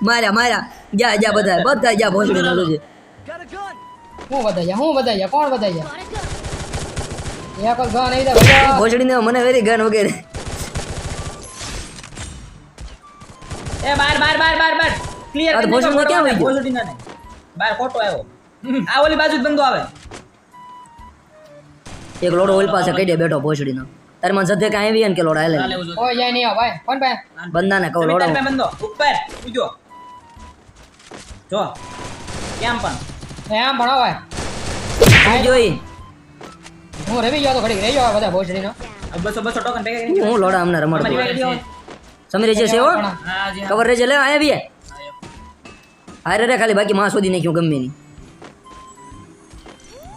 માર્યા માર્યા જા જા બધા બધા જા ભોસડી નો જોજે હું બધાઈ હું બધાઈ કોણ જાય ભોસડી ને મને વેરી ગન વગેરે. એ બાર બાર બાર બાર બાર. ક્લિયર આ તો ભોસડીમાં ક્યાં વહી ગયો? ભોસડીના નહીં. બાર ખોટો આવ્યો. આ ઓલી બાજુ જ બંદો આવે. એક લોડો ઓલ પાસે કઈ દે બેઠો ભોસડી નો તારે મને સધે કાંઈ આવી ને કે લોડા લે. કોઈ જાય નહીં ભાઈ કોણ ભાઈ બંદાને કહું લોડો બંદો ઉપર ઉજો. જો. કેમ પણ? એમ આમ ભણો ભાઈ. હું જોઈ? હું રમી ગયો તો ઘડી રહી ગયો બધા ભોજડીનો બસો બસો ટોકન ભેગા હું લોડા અમને રમાડ સમીર જે છે. હો કવર રેજે લે આયા બી હારે રે ખાલી બાકી માં શોધી નાખ્યું ગમે નહીં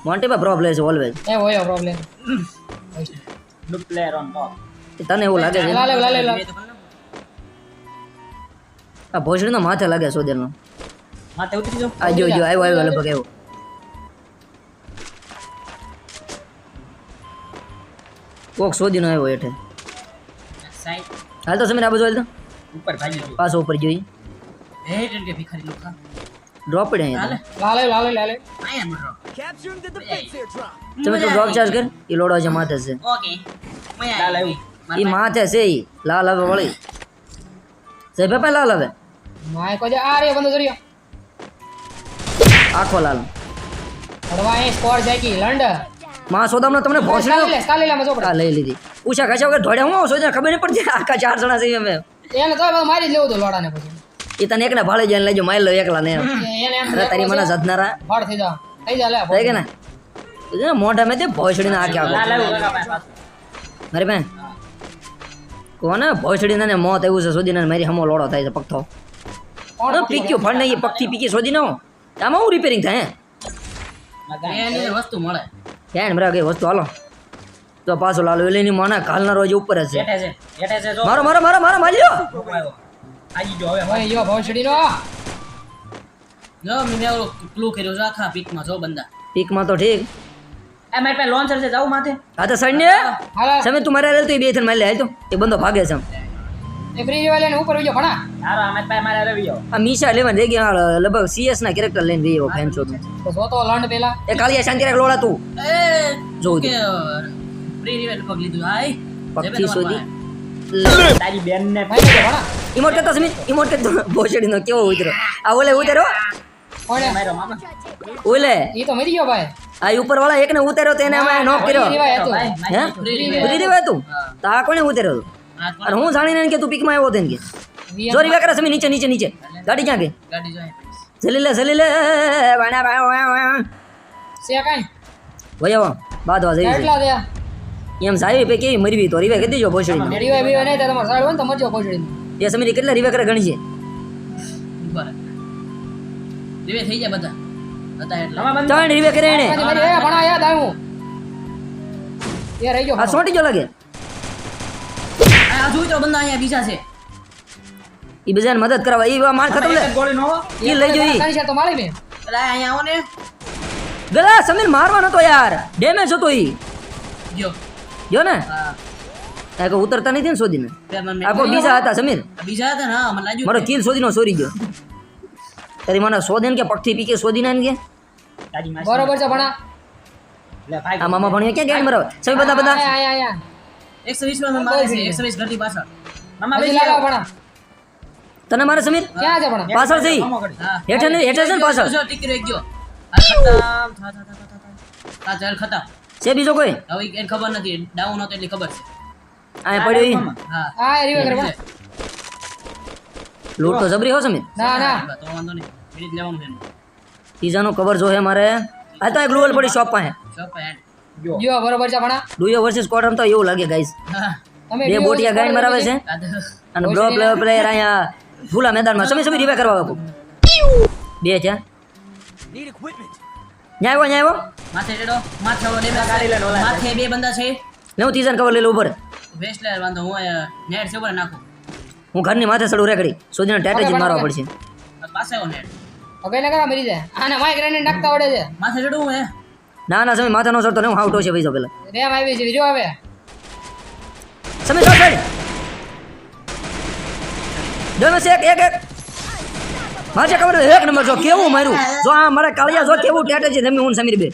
મોન્ટી પર પ્રોબ્લેમ છે ઓલવેઝ એ હોય problem Good player on top તને એવું લાગે છે? લાલે લાલે લાલે આ ભોજડીનો માથે લાગે સોદેલનો માથે ઉતરી જાઓ. આ જો જો આવ્યો આવ્યો લગભગ આવ્યો. કોક શોધીનો આવ્યો હેઠે. સાઈડ હાલ તો સમીર આ બાજુ હાલ તો. ઉપર ભાગી ગયો. પાછો ઉપર જોઈ. હે, ટેન્કે ભિખારી લોકા. ડ્રોપ પડે અહીંયા. લાલે લાલે લાલે આયા મરો. તમે તો ડ્રોપ ચાર્જ કર. એ લોડો છે માથે છે. ઓકે. મયા લાલ આવી. એ માથે છે લાલ આવે વળી. છે પેપા લાલ આવે. માય કોજે આ રે બંધ જરિયો. આખો લાલ. એ સ્કોર જાય કે લંડ. માં સોદામનો તમને લે કાલે લે મજો આ લઈ લીધી. ઉષા ખાશા વગર ઢોળ્યા હું સોજા ખબર નહીં પડતી? આખા ચાર જણા છે અમે. એને તો મારી જ લેવું તો લોડાને પછી. એ તને એકને ભાળે જઈને લેજો મારી લો એકલા ને અરે તારી મને સદનારા ફળ થઈ જા. થઈ જા લે થઈ ગયા ને? મોઢા મેં તે ભોસડીને આખે લાલ આખો આવ્યું કાકા પાસે પાછું. મારી બેન કોને? ભોસડીને ને મોત એવું છે શોધીને મારી હમો લોડો થાય છે પગથો. કોણ ફળ નહીં પગથી પીકી શોધી નો આમાં હું રિપેરિંગ થાય એની વસ્તુ મળે. ક્યાં મરા ગઈ વસ્તુ? હાલો. તો પાછો લાલો એલીની માના કાલના રોજ ઉપર જો મારો મારો મારો મારો માલ્યો છોકરો આજી જો હવે. ભાઈ યો ભોસડીનો જો મેં ઓલો ક્લુ કર્યો છે આખા પીકમાં જો બંદા. પીકમાં તો ઠીક. એ મારી પાસે લોન્ચર છે જાવ માથે. હા તો હાલે. તમે તું મારે તો એ બે થન મારી લે તો. એ બંદો ભાગે છે ફ્રી જેવા લઈને ઉપર ઉજો ભણા. હારો આ મારે રવી આ મીશા લેવા રહી ગયા લગભગ સીએસ ના કેરેક્ટર લઈને રહી એવો ફેન છો તું તો લંડ પેલા. એ કાલિયા શાંતિ રાખ લોડા તું. એ જોઉં કે પ્રી પગ લીધું. હાય પગથી શોધી. તારી બેન ને ભાઈ ભણા. ઇમોટ કરતો સમી ઇમોટ કરતો ભોસડીનો કેવો ઉતરો આ ઓલે ઉતરો કોણે? મારો મામા. ઓલે? ઈ તો મરી ગયો ભાઈ. આ ઉપર વાળા એકને ઉતાર્યો તેને અમે નોક કર્યો. ફ્રી રેવાય હતું. તું કોને ઉતાર્યો તું આ કોણ અને હું જાણીને કે તું પીકમાં આવ્યો તેને કે. જોરી વેકરા સમી નીચે નીચે નીચે. ગાડી ક્યાં ગઈ? ગાડી જો જલી લે જલી લે વાણા વાણા સે કાઈ? વયો બાદવા જઈ કેટલા ગયા એમ સાહેબ પે કેવી મરવી તો રીવે કરી દેજો ભોસડી રીવાય બીવાય નહીં તો તમારે સારું હોય ને તો મરજો એ સમીરી કેટલા રીવે કરે ગણી છે? ઉપર થઈ જાય બધા. હતા ત્રણ રીવે કરે એને. ભણા યાદ આવ્યું. એ રહી ગયો આ સોટી જો લાગે. આ આ જોઈ તો બંદા અહીંયા બીજા છે. એ બીજાને મદદ કરવા માર ખતમ લે ગોળી નો એ લઈ જોઈ તારી તો મારી મેં એટલે અહીંયા આવો ને. ગલા સમીર મારવા નતો યાર. ડેમેજ હતો ઈ. ગયો ગયો ને? હા. આ ઉતરતા નથી ને શોધીને? પેર મને આ કોઈ બીજા હતા સમીર? બીજા હતા ને હા મને લાગ્યું મારો કિલ શોધીનો સોરી ગયો. તારી મને શોધે ને કે પગથી પીકે શોધીને ને કે? બરોબર છે ભણા. લે ભાઈ આ મામા ભણ્યો ક્યાં ગેમ મરો સમી બધા બધા. આયા આયા આયા. એકસો વીસમાં મારે છે એકસો વીસ ઘરથી પાછળ. મામા બેસી લાવો તને મારે સમીર? ક્યાં છે ભણા? પાછળ જઈ હેઠે ને હેઠે છે ને પાછળ? જો ટીકરો એક ગયો. ખતમ થા થા થા થા થા ખતમ. છે બીજો કોઈ? હવે એને ખબર નથી ડાઉન હતો એટલી ખબર છે. આ પડ્યો ઈ? હા હા એ રીવે કરે ભણા તો જબરી હો સમીર? ના ના. તો વાંધો નહીં. મિનિટ લેવાનું છે એનું. કવર જો હે મારે. આ તો એક ગ્લોબલ પડી શોપ પાસે. શોપ પર હેડ. જો. જો બરોબર છે ભણા ડુયો વર્સિસ કોડ રમતો એવું લાગે ગાઈસ બે બોટિયા ગાઈન મરાવે છે. અને બ્રો પ્લેયર પ્લેયર અહીંયા ફૂલા મેદાનમાં. સમય સમય રીવે કરવા બાપુ. બે છે ન્યાય આવ્યો ન્યાય માથે રેડો માથે ઓલો ડેમેજ ગાડી લઈને ઓલા માથે બે બંદા છે. નવ હું તીજાને કવર લઈ ઉપર. વેસ્ટ લેર વાંધો હું નેટ છે ઉપર નાખું. હું ઘરની માથે સડું રેકડી. સોજીને ટેટે જ મારવા પડશે. પાસે આવો નેટ હવે એને મરી જાય. આને માય ગ્રેનેડ નાખતા વડે છે. માથે ચડવું હે. ના ના સમી માથે નો ચડતો ને હું હાઉટો છે ભાઈ પેલા રેમ આવી છે જો હવે સમી શોટ સાઈડ ડોમે એક એક એક. મારે ખબર એક નંબર જો કેવું માર્યું? જો આ મારા કાળિયા જો કેવું ટેટે છે તમે હું સમીર બે.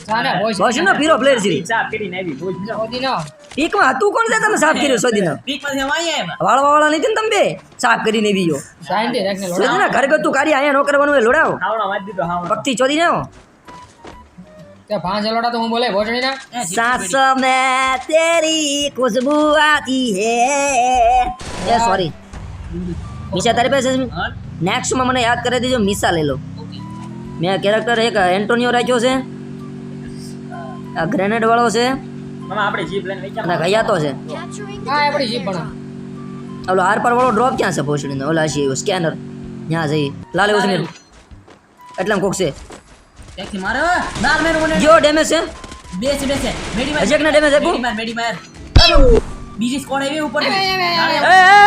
બસ ને પીરો પ્લેયર છે. સાફ કરીને આવી ભૂલ સોદી પીકમાં હતું કોણ છે તમે સાફ કર્યો સોદીનો પીકમાં હું આયા વાળવા વાળા નથી ને તમે બે? સાફ કરીને બીજો શાંતિ રાખને લોડા. ઘર ગતું કાર્ય અહીંયા નો કરવાનું લોડાવ હાવડો વાંચ દીધો હાવડો. ભક્તિ ચોદી ના તે પાંચ લોડા તો હું બોલે ભોજડી ના એ જીતી सांस પડી. में तेरी खुशबू आती है એ સોરી મીશા તારી પાસે હા, નેક્સ્ટમાં મને યાદ કરી દેજો મીસા લઈ લો okay. મેં કેરેક્ટર એક એન્ટોનિયો રાખ્યો છે આ ગ્રેનેડ વાળો છે મામા આપણે જીપ લઈને વેચાણ અને કયાતો છે હા આપણી જીપ ભણા ઓલો આર પર વાળો ડ્રોપ ક્યાં છે ભોસડીનો ઓલા છે સ્કેનર ત્યાં જઈ લાલ એવું છે એટલા કોક છે ત્યાંથી મારે દાર મેર મને જો ડેમેજ છે બેસ બેસે મેડી માર હજી એકના damage આપ્યું? મેડી માર મેડી માર બીજી સ્કોડ આવી ઉપર એ એ,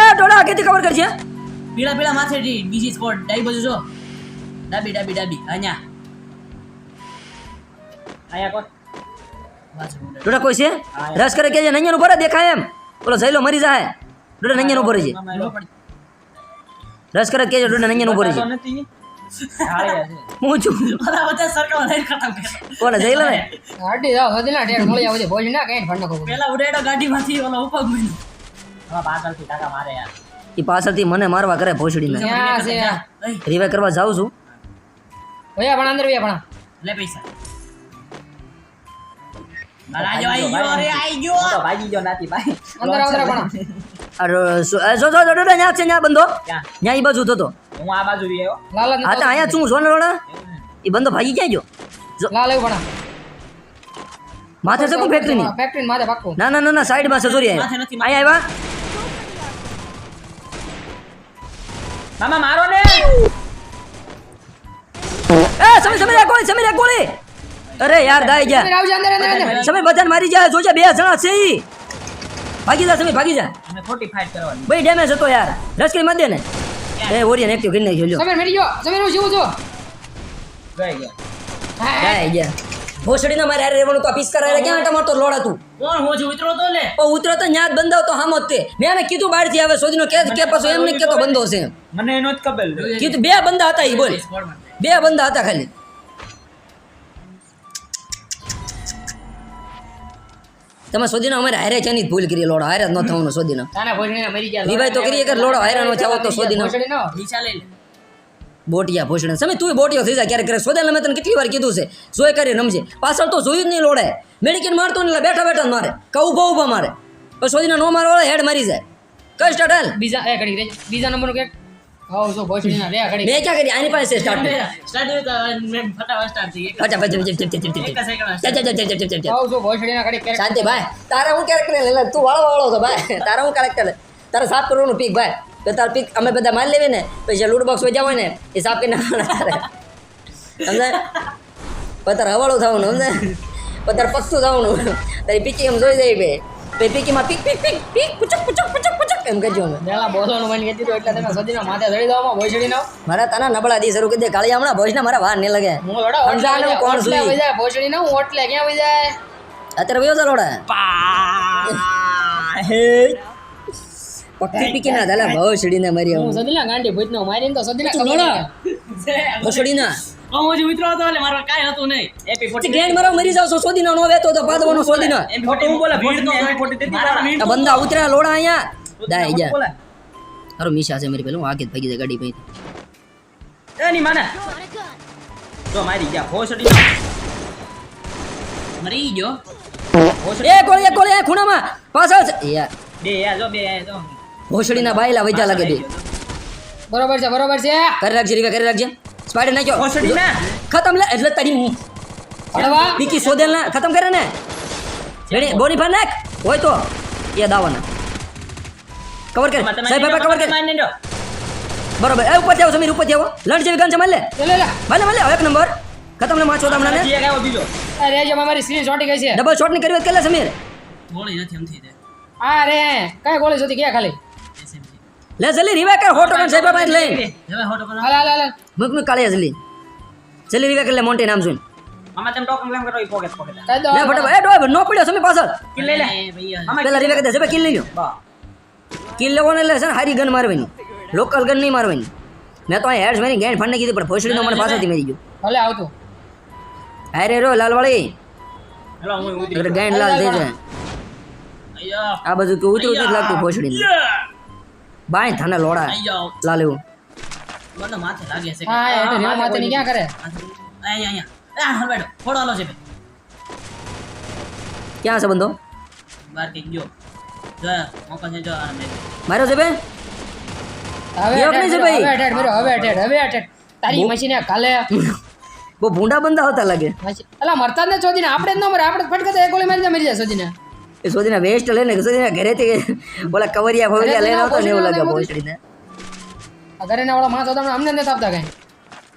એ ડોડા કેથી કવર કરશે પીળા પીળા માથે થી બીજી સ્કોડ ડાઈ બાજુ જો ડાબી ડાબી ડાબી અહીંયા અહીંયા કોણ પાછળ ઉડે. ડોડા કોઈ છે રસ કરે કે નૈયાનું ઉપર જ દેખાય એમ ઓલો જઈલો મરી જાય ડોડા નૈયાનું ઉપર છે મામા ઊભો પડી. રસ કરે કે ડોડા નૈયાનું ઉપર તો છે નથી હાળિયા છે હું છું. બધા બધા સરખા લઈને ખતમ કર્યા. કોને જઈલો ને. હાડી જાવ સોદી ના મળી આવે ભોજ ના કઈ ફંડ નાખો પેલા ઉડાડ્યો ગાડીમાંથી ઓલો ઉપર ગયો મામા પાછળથી ટાકા મારે યાર. એ પાછળથી મને મારવા કરે ભોસડી ક્યાં છે? એય, કરવા જાઉં છું. ભૈયા પણ અંદર ભૈયા પણ. લે પૈસા. મારા આઈ ગયો અરે આઈ ગયો. તો ભાગી ગયો નાતી ભાઈ. અંદર અંદર પણ. આ રો- શું- એ જો જો જો ડોડા ન્યા છે ન્યા બંધો. ન્યા ઈ બાજુ તો હું આ બાજુ આવ્યો લાલ જ હા તો અહીંયા શું સોને રોડા એ બંધો ભાગી ક્યાં ગયો? જો. લાલ પણ માથે છે કોણ ફેક્ટરી ની? ફેક્ટરી માથે પાક્કું ના ના ના સાઈડમાં છે સોરી માથે અહીંયા આવ્યા. મામા મારો ને! એ ગોળી ગોળી અરે યાર દાઈ ગયા. બધાને જાય જોજે બે જણા છે ઈ. ભાગી જા સમય ભાગી જા. અમે ખોટી ફાઇટ કરવાની. ભાઈ ડેમેજ હતો યાર. લશ્કરી મત દે ને. એ ઓરિયન એક્ટિવ કરી નાખ્યો લ્યો સમીર મરી ગયો. સમીર હું જીવું છું ગઈ ગયા હા, દાઈ ગયા ભોસડીના મારે હારે રહેવાનું તો પીસ કરાય ક્યાં ટમાટો લોડ હતું? કોણ હું છું? ઉતરો તો ને. ઓ ઉતરો તો ન્યા જ બંધાવ તો હામો જ તે. મેં એને કીધું બહારથી આવે સોજીનો કે કે પાછો એમ કે કેતો બંધો છે મને એનો જ કબલ કીધું બે બંદા હતા ઈ બોલ. બે બંદા હતા ખાલી. તમે સોદીનો અમારે હારે છે ભૂલ કરી લોડો હારે ન થવાનું સોદીનો. રીભાઈ તો કરીએ કે લોડો હારે નો ચાવો તો સોદીનો. બોટિયા ભોસડી સમય તું બોટિયો થઈ જાય ક્યારેક ક્યારેક. સોદેલ મેં તને કેટલી વાર કીધું છે. જોઈ કરી રમજે. પાછળ તો જોયું જ નહીં લોડે. મેડિકેન મારતો ને બેઠા બેઠા જ મારે. કહું ઊભા ઊભા મારે. સોદીના નો મારો હેડ મારી જાય. કઈ સ્ટાર્ટ હાલ. બીજા બીજા નંબરનો કે આવ જો ભોજડી ના રે ઘડી મેં ક્યાં કરી આની પાસે સ્ટાર્ટ સ્ટાર્ટ તો મેં ફટાફટ સ્ટાર્ટ થઈ ગઈ અચ્છા ના ઘડી શાંતિ ભાઈ તારા હું કેરેક્ટર લે લે તું વાળો વાળો છો ભાઈ તારા હું કેરેક્ટર તારે સાફ કરવાનું પીક ભાઈ તો તાર પીક અમે બધા માલ લેવી ને પછી લૂટ બોક્સ વેચા હોય ને એ સાફ કરી નાખવાના તારે સમજાય પછી તારે હવાળું થવાનું સમજાય પછી તારે પગતું થવાનું તારી પીકી એમ જોઈ જાય બે પીકીમાં પીક પીક પીક પીક પુચક પુચક પુચક એમ કરજો અમે. પેલા બોલવાનું મન કીધું એટલે તમે સદીના માથે ચડી જાવ ભોજડી નો મારા તને નબળા દી શરૂ કરી દે કાળી હમણાં ભોજના મારા વાર નહીં લાગે. હું લડા સમજાવે કોણ સુઈ વઈ જાય ભોજડી ના હું ઓટલે ક્યાં વઈ જાય? અત્યારે વયો હે. પક્ષી પીકી ના દાલા ભાવ છડીને મારી હું સદીના ગાંડી ભૂતનો મારીને તો સદીના કમળા ભોસડીના. હું હજી મિત્રો હતો એટલે મારા કાઈ હતું નહીં. એપી ફોટી ગેંગ મારો મરી જાવ છો સોદીનો નો વેતો તો પાદવાનો સોદીનો. એમ ફોટી હું બોલે, ભીડ તો. ભીડ આ બંદા ઉતરા લોડા અહીંયા. દાય જા હારો મીશા છે મારી પેલું. આગે ભાગી જાય ગાડી પૈથી ની માને. જો મારી ગયા ભોસડી મરી ગયો. એ કોળી એ કોળી એ ખૂણામાં. પાછળ છે. એ યાર. બે યાર જો બે યાર જો. ભોસડીના બાયલા વૈજા લાગે બે. બરોબર છે બરોબર છે. કરી રાખજે રીકા કરી રાખજે. સ્પાઈડર નાખ્યો. ભોસડી ના. ખતમ લે એટલે તારી અડવા પીકી સોદેલ ના ખતમ કરે ને. રેડી બોની પર નાખ. હોય તો. એ દાવાના. કવર કર સાહેબ બાબા કવર કર બરોબર એ ઉપર જાવ સમીર ઉપર જાવ લડ જેવી ગન છે માર લે લે લે લે લે એક નંબર ખતમ ને માછો તમને ને હજી એક આવ્યો બીજો અરે જો મારી સ્ક્રીન શોટી ગઈ છે ડબલ શોટની કરી કે સમીર ગોળી નથી એમથી તે આ રે કઈ ગોળી જોતી ક્યાં ખાલી. લે જલ્દી રીવા કર હોટો કર સાહેબ બાબા લઈને હવે હોટો કર હાલ હાલ હાલ મુક મુક કાળિયા જલ્દી જલ્દી રીવા કર લે મોન્ટી નામ જોઈને આમાં તેમ ટોકન ક્લેમ કરો ઈ પોકેટ પોકેટ લે ફટાફટ એ ડોય નો પડ્યો સમી પાછળ કિલ લે લે પેલા રીવા કર દે કિલ લઈ લ્યો બા કિલ લેવાનો એટલે છે ને હારી ગન મારવાની. લોકલ ગન નહીં મારવાની. મેં તો અહીં હેડ્સ મારી ગેંડ ફંડ કીધી પણ ભોસડીનો મને પાછળથી મરી ગયું. ભલે આવતો હારે રો લાલવાળી. એટલે ગેંડ લાલ થઈ જાય. આ બધું કે ઉતરું ઉતરું લાગતું ભોસડી બાય થાને લોડા લાલ એવું. મને માથે લાગે છે હા એટલે હા, માથે માથે ની ક્યાં કરે. અહીંયા અહીંયા છે. ક્યાં છે બંધો? બાર કઈ ગયો. જો મોકો છે જો આ છે બે હવે રેવ અટેડ છે ભાઈ. હવે અટેડ મેરો, હવે અટેડ હવે અટેડ તારી મશીને કાલે બહુ ભૂંડા બંધા હોતા લાગે. અલા મરતા જ ને આપણે જ ન મરે આપણે ફટકે એક ગોળી મારી મરી જાય સોજીને. એ વેસ્ટ ને સોદીના ઘરેથી ઓલા કવરિયા ફવરિયા લઈને આવતો ને એવું લાગે ભોસડીને આ ઘરે ના. વાળા માણસો તમને અમને નથી આપતા કઈ.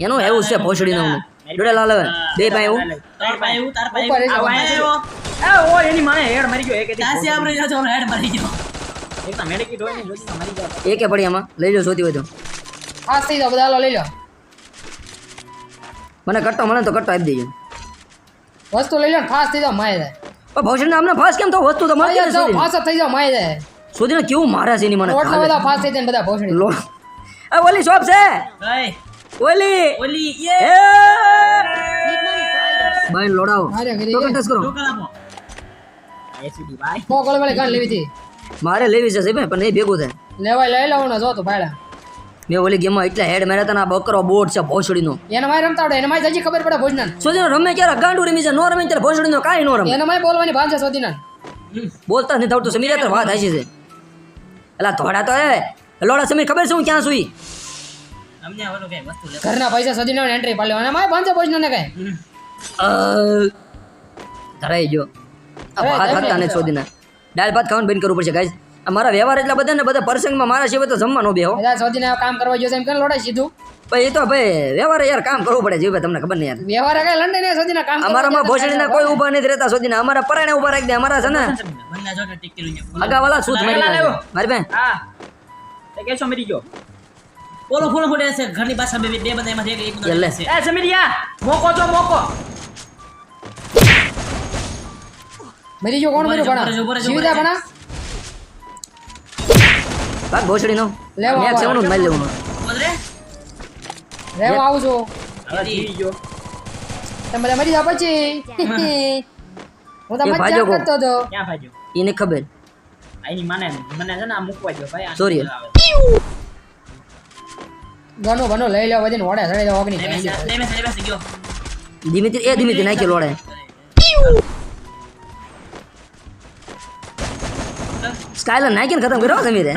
એનું એવું છે ભોસડીનું. જોડે લાલ હવે બે પાસે એવું તાર ભાઈ હું તાર ભાઈ ઉપર. રહેજો. એ ઓ એની માને હેડ મારી ગયો એક તાસી આપણે જો જો હેડ મારી ગયો. એક તો મેડિકિટ હોય ને જોતી મારી ગયો. એકે પડી આમાં? લઈ લો સોતી હોય તો. ફાસ થઈ જાઓ બધા લઈ લો. મને કટ્ટો મને તો કટ્ટો આપી દેજો. વસ્તુ લઈ લો ને ફાસ થઈ જાવ માય જાય. પણ ભૌશન આમને ફાસ્ટ કેમ તો વસ્તુ તો મારી જાય ફાસ્ટ જ થઈ જાવ માય જાય. સોદીને કેવું મારે છે એની મને રોટલા બધા ફાસ્ટ થઈ જાય ને બધા ભૌશન લો. આ ઓલી શોપ છે. ભાઈ ઓલી. ઓલી એ ભાઈ લોડાઓ. મારે તો કટસ કરો. ટોકન આપો. એસીડી ભાઈ. કો ગોળ વાળી ગાંઠ લેવી હતી. મારે લેવી છે સાહેબ પણ એ ભેગું થાય. લેવાય લઈ લઉં ને જો તો ભાડા. મેં ઓલી ગેમમાં એટલા હેડ માર્યા હતા ને બકરો બોટ છે ભોસડીનો. એને માય રમતા આવડે એને માય હજી ખબર પડે ભોજના સોદીનો રમે ક્યારે? ગાંડુ રમી છે નો રમે ત્યારે ભોસડીનો કાઈ નો રમે. એને માય બોલવાની ભાન છે સોદીના બોલતા જ નથી આવડતું સમીર તો વાત આવી છે. એલા ધોડા તો એ લોડા સમીર ખબર છે હું ક્યાં સુઈ અમને ઓલું કઈ વસ્તુ લે ઘરના પૈસા સોદીના એન્ટ્રી પાડ્યો અને માય ભાન પૈસા ને કઈ ધરાઈ ગયો. આ ભાત હતા ને. સોદીના દાળ ભાત ખાવાનું બંધ કરવું પડશે ગાઈસ મારા વ્યવહાર એટલા બધા ને બધા પ્રસંગમાં મારા સિવાય તો જમવા નો બેહો બધા સોદીને કામ કરવા જોઈએ એમ કે લોડાય સીધું? ભાઈ એ તો ભાઈ વ્યવહાર યાર કામ કરવું પડે જીવ તમને ખબર નહીં યાર. વ્યવહાર કઈ લંડન ને સોદીના કામ અમારામાં ભોસડીના કોઈ ઊભા નથી રહેતા સોદીના. અમારા પરાણે ઊભા રાખી દે અમારા છે ને. બંને જો ટીક કર્યું છે. અગાવાલા સૂત મારી. મારી બેન. હા. તે કેસો મરી ગયો. ઓલો ફૂલો ફૂટે છે. ઘરની પાછળ બે બે બધા એમાંથી એક એક છે. એ સમીરિયા મોકો તો મોકો. મરી ગયો કોણ મર્યું ઊભો જીવતા રહેજો, ઊભો ભોસડી ભોસડીનો લેવો, મેં. સેવનું મારી લેવું? બધરે રહેવા આવું છું હવે ગયો. તમે મરી જા પછી. હું તો કો. કરતો તો ક્યાં ભાજો એને ખબર. આની માને મને છે ને આ મૂકવા દો ભાઈ. આવે. ગનો બનો લઈ લેવા બધીને ઓડે સડે જાવ ઓગની ધીમે ધીમેથી એ ધીમેથી નાખી લોડે સ્કાયલર નાખીને ખતમ કર્યો સમીરે.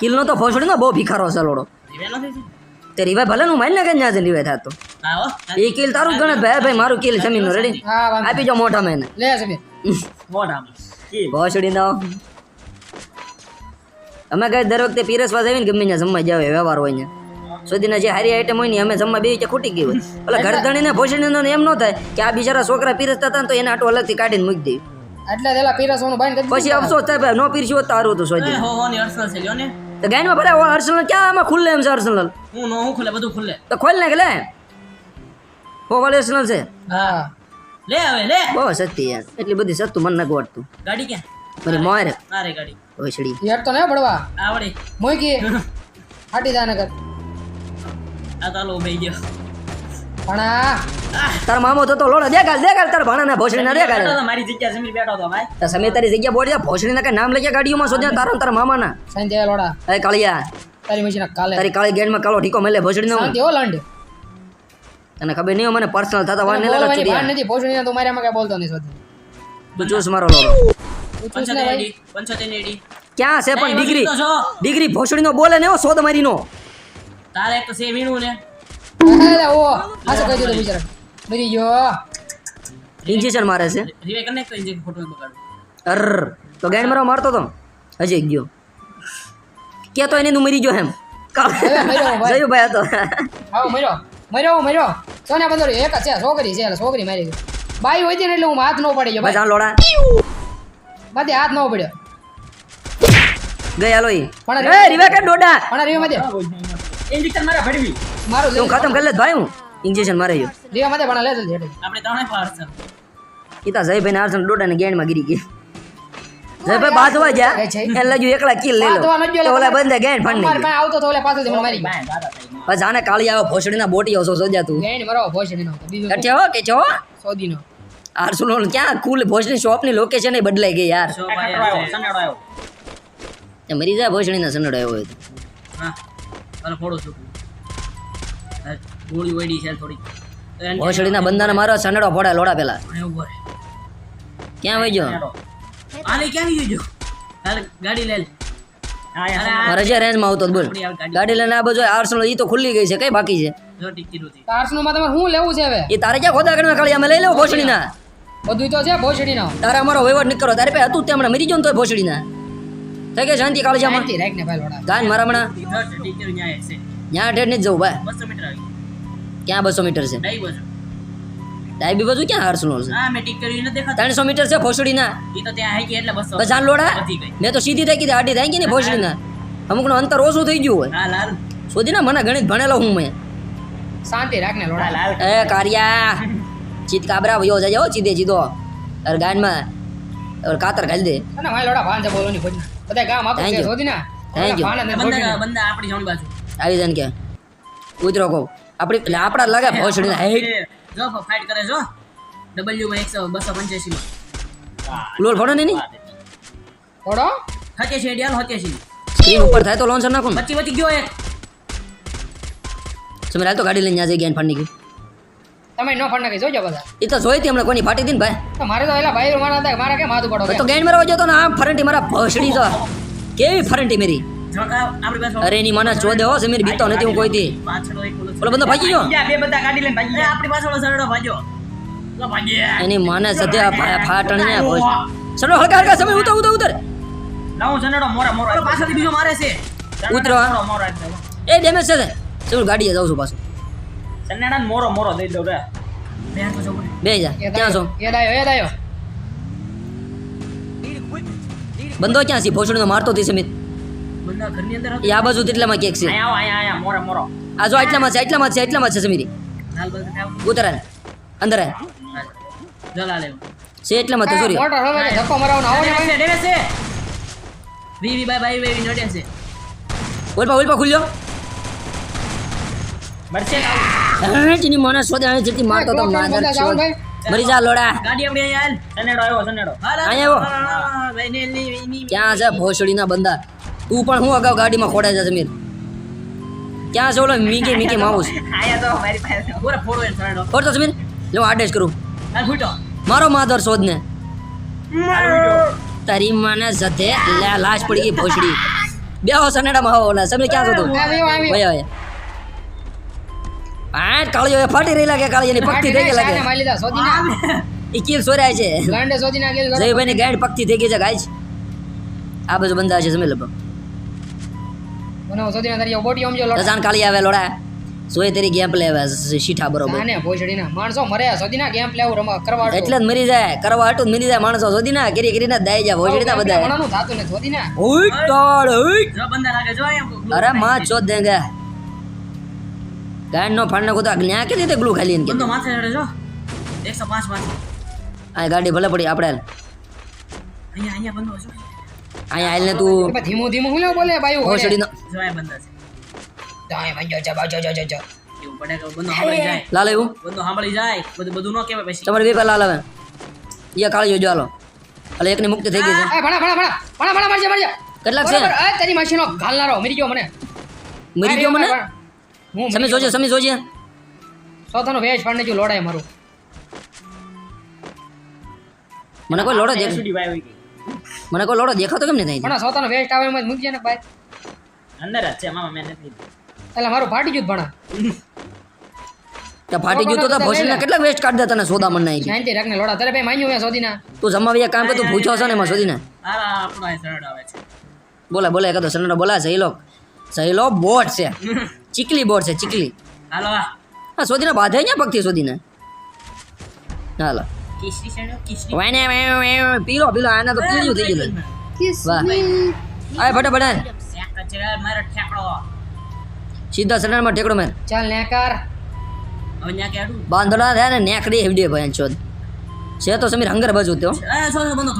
કિલનો તો ભોસડીનો બહુ ભિખારો છે લોડો. તે રિવાય ભલે હું મારી નાખે ને જ્યાં રીવાય થાતો. એ કિલ તારું ગણે ભાઈ ભાઈ મારું કિલ જમીન રેડી આપી જાઓ મોટા મેને લે સમીર. મોઢામાં. કી ભોસડીનો અમે કઈ દર વખતે પીરસવા જઈને ગમે ત્યાં જમવા જાવ વ્યવહાર હોય ને. સુધીના જે હારી આઈટમ હોય ને અમે જમવા બે કે ખૂટી ગઈ હોય. એટલે ઘર ધણીને ભોસડીનો એમ ન થાય કે આ બિચારા છોકરા પીરસતા હતા ને તો એને આટો અલગથી કાઢીને મૂકી દે એટલે પેલા પીરસવાનું બાઈને પછી અફસોસ થાય ભાઈ નો પીરસ્યું હોત તો સારું હતું સોજી. હો હો ની અડસલ છે લ્યો ને. તો ગાયનમાં ભલે અર્સનલ ક્યાં આમાં ખુલ્લે એમ છે અર્સનલ હું નો હું ખુલે બધું ખુલ્લે. તો ખોલ નાખ લે. હો વાલે અર્સનલ છે. હા. લે હવે લે. બહુ સસ્તી યાર. એટલી બધી સસ્તું મને નથી વાટતું. ગાડી ક્યાં? મારી મોર. મારે ગાડી. ઓછડી યાર તો ના પડવા આવડે. મૂકી. હાટી જા નગર આ તો હાલો ગયો. ભણા તાર મામો તો તો લોડો દેખાલ તાર ભણા ને ભોસડી ના દેખાલ મારી જગ્યા સમીર બેઠો તો ભાઈ. તો સમીર તારી જગ્યા બોલ ભોસડી ના કઈ નામ લખ્યા ગાડીઓમાં શોધ્યા તારા તાર તારા મામાના? શાંતિ હે લોડા. એ કાળિયા તારી મશીન કાલે. તારી કાળી ગેટમાં કાળો ઠીકો મળે ભોસડી નો શાંતિ હો લંડ. તને ખબર નહીં મને પર્સનલ થતા વાર નહીં લાગે નથી તો મારા માં કઈ બોલતો નહીં સોધી તું જોસ મારો લોડો. તું ચૂસ ને પંચોતેર ભાઈ. એડી પંચોતેર એડી. ક્યાં છે પણ ડિગ્રી? ડિગ્રી ભોસડી નો બોલે ને ઓ સોદ મારી નો તારે એક તો સે વીણું ને. અરે ઓ આ શું કહી દીધું બિચારા મરી ગયો ઇન્જેક્શન મારે છે. રીવે કનેક્ટ કરી ઇન્જેક્શન ફોટો બગાડ. અર તો ગાઈડ મારો મારતો તો. હજી ગયો. કે તો એને નું મરી ગયો એમ. હવે મર્યો ભાઈ. જયું ભાઈ હતો હા મર્યો. મર્યો મર્યો. સોના બંદર એક છે છોકરી છે એટલે છોકરી મારી ગઈ. બાઈ હોય હતી ને એટલે હું હાથ ન પડી ગયો ભાઈ. લોડા. બાતે હાથ ન પડ્યો ગઈ હાલો ઈ. પણ એ રીવા કે ડોડા. પણ રીવે માથે ઇન્જેક્શન મારા ભડવી મારો તું ખતમ કરી લે ભાઈ હું? ઇન્જેક્શન મારે ગયો દેવા માથે પણ લે જલ્દી. આપણે ત્રણે પાર છે. ઈતા જય ભાઈ આર્સન ડોડા ને ગેન્ડમાં ગીરી ગઈ. જય ભાઈ બાંધવા જા એ લાગ્યું એકલા કિલ લઈ લો. ઓલા બંદે ગેન ફંડ અમારે પાસે આવતો તો ઓલા પાછળથી મને મારી બસ આને કાળી આવે ભોસડીના બોટી આવશો સોજા તું. ગેંડ મરો ભોસડી નો બીજો કઠે હો કે છો? સોદીનો. આરસુલો ક્યાં? કુલ ભોસડી શોપની લોકેશન બદલાઈ ગઈ યાર. મરી જાય ભોસડીના સનડો આવ્યો હોય હા. હાલો ફોડો છું ગોળી વળી છે થોડી ભોસડીના બંદાને મારો સનડો ફોડે લોડા પેલા. અને. ક્યાં વઈ ગયો? આલે ક્યાં ગયું? જો ગાડી આવતો બોલ. ગાડી લઈને આ બાજુ આરસુલો ઈ તો ખુલ્લી ગઈ છે કઈ બાકી છે? જો ટીકી નથી આર્સનું માં તમારે શું લેવું છે હવે? એ તારે ક્યાં ખોદા કાળી અમે લઈ લેવું બધું તો છે ભોસડીનો. તારે અમારો વહીવટ નહીં તારે હતું જ મરી ગયો ને તોય ભોસડીના. થઈ ગઈ શાંતિ કાળી જામાં. શાંતિ રાખ ને ભાઈ લોડા. ગાન મારા મણા ન્યાય છે. નહીં જવું ભાઈ. 200 મીટર આવી. ક્યાં બસો મીટર છે? ડાઈ બાજુ. ડાયબી બાજુ ક્યાં આરસુલો છે? હા મે ટીક કર્યું નથી દેખા ત્રણસો મીટર છે ભોસડીના. ઈ તો ત્યાં હાઈ ગઈ એટલે 200 બસ જાન લોડા. મે તો સીધી થઈ ગઈ આડી થઈ ગઈ ને ભોસડીના. અમુકનું અંતર ઓછું થઈ ગયું હોય. હા લાલ સોધી ના મને ગણિત ભણેલો હું મેં. શાંતિ રાખ ને લોડા. લાલ એ કારિયા. ચીત કાબરા વયો જાય ચીદે ચીધે ચીધો. અરે ગાનમાં અરે કાતર ગાલ દે. ના ભાઈ લોડા ભાંજે બોલો ની ભોજના. બધા ગામ આપું Thank છે you. શોધી ના? Thank you. બંદા બંદા આપણી બાજુ. આવી કે. કહું. આપણી આપણા લાગે ભોસડીના હેઠ જો ફાઇટ કરે જો. ડબલ્યુ માં એકસો બસો પંચ્યાસી માં લોલ ફોડો સ્ક્રીન ઉપર થાય તો લોન્સર નાખો વચ્ચે વચ્ચે ગયો એક. હાલ તો ગાડી લઈને જાય ગયા ફાડી ગઈ તમે નો ફળ નાખી જોજો બધા. એ તો જોઈતી હમણાં કોની ફાટી હતી ને ભાઈ? તો મારે તો એલા ભાઈ મારા હતા મારા કેમ હાથ પડો તો ગેન મારવા જતો ને આમ ફરંટી મારા ભસડી તો કેવી ફરંટી મેરી? અરે એની મને ચોદે હો સમીર બીતો નથી હું કોઈથી. પાછળ એક ઓલો ઓલો બંદો ભાગી ગયો? બે બધા ગાડી લઈને ભાગી એ આપણી પાછળ સરડો ભાગ્યો. લો એની માને સધ્યા ફા- ફાટણીયા ભોસ ચલો હલકા હલકા સમય ઉતર ઉતર ઉતર. લાવું સનેડો મોરા મોરા. પાછળથી બીજો મારે છે. ઉતરો. એ ડેમેજ છે ચલો ગાડીએ જાઉં છું પાછું. સનેડા ને મોરો મોરો દઈ દઉં રે. બે જા ક્યાં છો? બંધો ક્યાં છે ભોસડીનો મારતો હતી સમિત બંદા ઘરની અંદર હતો. એ આ બાજુ તેટલામાં કેક છે? આ જો આટલામાં છે આટલામાં છે આટલામાં છે સમીરી. થાવ અંદર છે એટલામાં તો સોરી મોટો હવે ધક્કો મરાવવાનો આવો ને ડેવે છે ડેવે વી વી બાય બાય વી વી નડે છે. ઓલપા ઓલપા ખુલ્યો. મરશે એની મને શોધે આને જેટલી મારતો તો ભાઈ, માદર. ભાઈ. મરી જા લોડા. ગાડી આપણી અહીંયા સનેડો આવ્યો સનેડો ભાઈ, ને. ક્યાં છે ભોસડીના બંદા તું પણ હું અગાઉ ગાડીમાં ખોડાય છે સમીર ક્યાં છે ઓલો મીકી મીકી માઉસ? આયા તો મારી પાસે પૂરા ફોડો સરડો ખોડતો સમીર. લે હું કરું. હાલ ફૂટો. મારો માધર શોધ ને તારી માને જતે લાશ પડી ગઈ ભોસડી. બેહો સનેડામાં હો ઓલા. સમીર ક્યાં છો તું? ભાઈ આવ્યો. આ કાળીઓ ફાટી રહી લાગે કાળી એની પગથી થઈ ગઈ લાગે એ કેમ સોરાય છે ગાંડે સોધી ના જયભાઈ ની ગાંડ પગથી થઈ ગઈ છે ગાય આ બધું બંધા છે સમય લગભગ ના જો લોડા રજાન કાળી આવે લોડા સોય તેરી ગેમ પ્લે આવે શીઠા બરોબર જાને ભોસડી ના માણસો મરે શોધી ના ગેમ પ્લે રમવા કરવા એટલે જ મરી જાય કરવા હાટું મરી જાય માણસો શોધી ના કરી કરીને જ દાઈ જાય ભોજડી ના બધા મણાનું થાતું ને શોધી ના ઉઈટ તોડ ઉઈટ જો બંદા લાગે જો અરે માં ચો દેંગે ગાંડ નો ફાડ નાખો તો ન્યા કે રીતે ગ્લુ ખાલી એને તો માથે ચડે જો. એકસો પાંચ માથે. આ ગાડી ભલે પડી આપણે અહીંયા અહીંયા બંધો છો અહીંયા આવીને તું ધીમો ધીમું હું બોલે? ભાઈ બાયું છડી નો જો આ બંધા છે. જાય ભાઈ જો જો જો જો જો એવું પડે કે બંદો સાંભળી જાય. લાલ એવું બંદો સાંભળી જાય. બધું બધું ન કહેવાય પછી. તમારે બે લાલ આવે. એ કાળી જોજો હાલો. એકની મુક્તિ થઈ ગઈ છે. એ ભણા ભણા ભણા. ભણા ભણા મરજે મરજે કેટલાક છે? એ તારી ઘાલનારો મરી ગયો મને. મરી ગયો મને? હું તમે જોજે સમી જોજે. સોતાનો વેજ પાડને જો લોડાય મારું. મને કોઈ લોડો દેખ મને કોઈ લોડો દેખાતો કેમ નહીં થાય પણ સોતાનો વેસ્ટ આવે એમ જ મૂકજે ને ભાઈ. અંદર જ છે મામા મેં નથી એટલે મારું ફાટી ગયું ભણા. તો ફાટી ગયું તો તો ભોસડીના કેટલા વેસ્ટ કાઢ દે તને સોદા મને નાખી શાંતિ રાખને લોડા. તારે ભાઈ માન્યું મેં સોદીના? તું જમાવી કામ કે તું પૂછો છો ને એમાં શોધીને આ આપણો સરળ આવે છે. બોલા બોલા એકાદો સનડો બોલા સહીલો સહીલો બોટ છે. ચીકલી બોર્ડ છે ચીકલી. હાલો હા શોધીને બાંધે ને પગથી શોધીને હાલો. વાને પીલો પીલો આને તો પીળ્યું થઈ ગયું વાહ આય ફટા ફટા સીધા કચરા મારો ઠેકડો. સીધા મેર. ચાલ ને કર. હવે ન્યા બાંધડા થયા ને નેકડી હેવડી ભાઈ શોધ. છે તો સમીર હંગર બાજુ તો.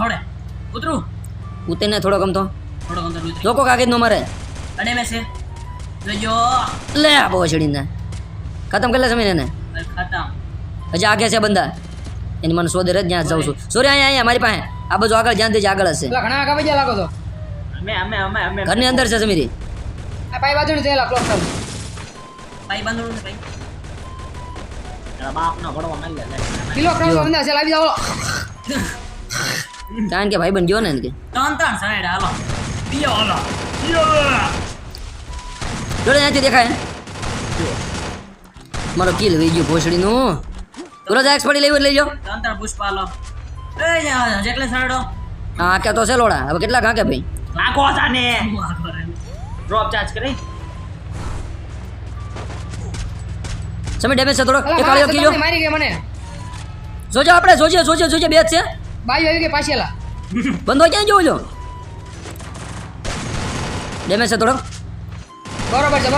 થોડે. ઉતરું. ઉતરીને થોડો ગમતો થોડો ગમતો લોકો કાગજ નો મારે. અડે મેસે જોજો લે આ બોછડીને ખતમ કરી લે સમય એને? ખતમ. હજી આગે છે બંદા એની મને શોધે જ ત્યાં જાઉં છું. સોરી અહીંયા અહીંયા મારી પાસે. આ બધું આગળ જ્યાં આગળ હશે. ઘણા આગા વજ્યા લાગો તો અમે અમે અમે અમે ઘરની અંદર છે સમીરી આ પાઈ બાજુ થયેલા ક્લોઝ કરું ભાઈ બંધું ને ભાઈ. બાપનો ઘોડો મારી લે કિલો બંધા છે લાવી જાઓ. કારણ કે ભાઈ બન ગયો ને કે? ત્રણ ત્રણ સાઈડ હાલો. પીઓ હાલો. જોડે ત્યાંથી દેખાય મારો કિલ વહી ગયો ભોસડીનું. તુરંત એક્સ પડી લેવું લઈ જાઓ તંત્ર પુષ્પ એ જેટલે સરડો હા કે તો છે લોડા. હવે કેટલા કાકે ભાઈ? નાખો તાને ડ્રોપ ચાર્જ કરી. સમય ડેમેજ છે થોડો. એ કાળિયો કિલો મારી ગયો મને. જોજો આપણે જોજે જોજે જોજે બે છે. બાઈ આવી ગઈ પાછેલા. બંધો ક્યાં જોજો. ડેમેજ છે થોડો. બરોબર છે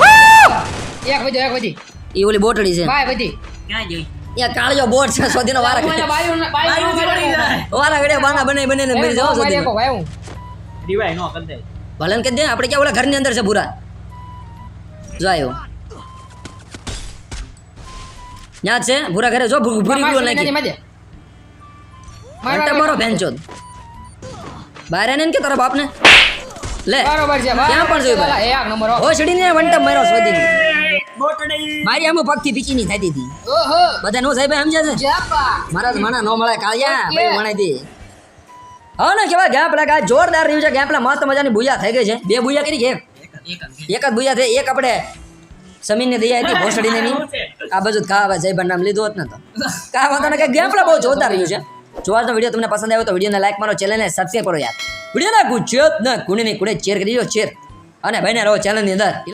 એક વધી એક વધી એ ઓલી બોટડી છે. બાય વધી ક્યાં જઈ ત્યાં કાળિયો બોટ છે સોધીનો વારા બાજુ બાજુ બાજુ પડી જાય. વારા ઘડે બાના બને બને ને મરી જાઓ મારી સોધીનો ભાઈ હું રિવાય નો કરી દે. ભલે ને દે આપણે ક્યાં ઓલા ઘરની અંદર છે ભૂરા? જો આયો. ત્યાં છે? ભૂરા ઘરે જો ભૂરી ગુલો નાખી. મારો ભેંચો બહાર આને ને કે તારા બાપને? લે. બરોબર છે ક્યાં પણ જોયું ભાઈ? એક નંબર હો. ઓ છડીને વંટમ મારો શોધીને મારી આમ પગથી પીચીની થતી હતી. ઓહો. બધા નો સાહેબ સમજે છે મારા માણા નો મળે કાળિયા. ભાઈ મણાઈ દી. હા ને કેવા ગયા પેલા કા જોરદાર રહ્યું છે ગયા પેલા મસ્ત મજાની ભૂયા થઈ ગઈ છે. બે ભૂયા કરી કે એક. એક જ ભૂયા થઈ એક આપણે સમીરને દયા હતી ભોસડીને ની આ બાજુ જ ખાવા જય નામ લીધું હોત ને તો. કાવા તો ને કે ગેમ પેલા બહુ જોરદાર રહ્યું છે. જોવાનો વીડિયો તમને પસંદ આવ્યો તો વિડીયોને લાઈક મારો ચેનલને સબસ્ક્રાઈબ કરો યાર. વિડીયોના ગુજરાતના કુણીની કુણે ચેર કરી દો ચેર અને બને રહો ચેનલની અંદર.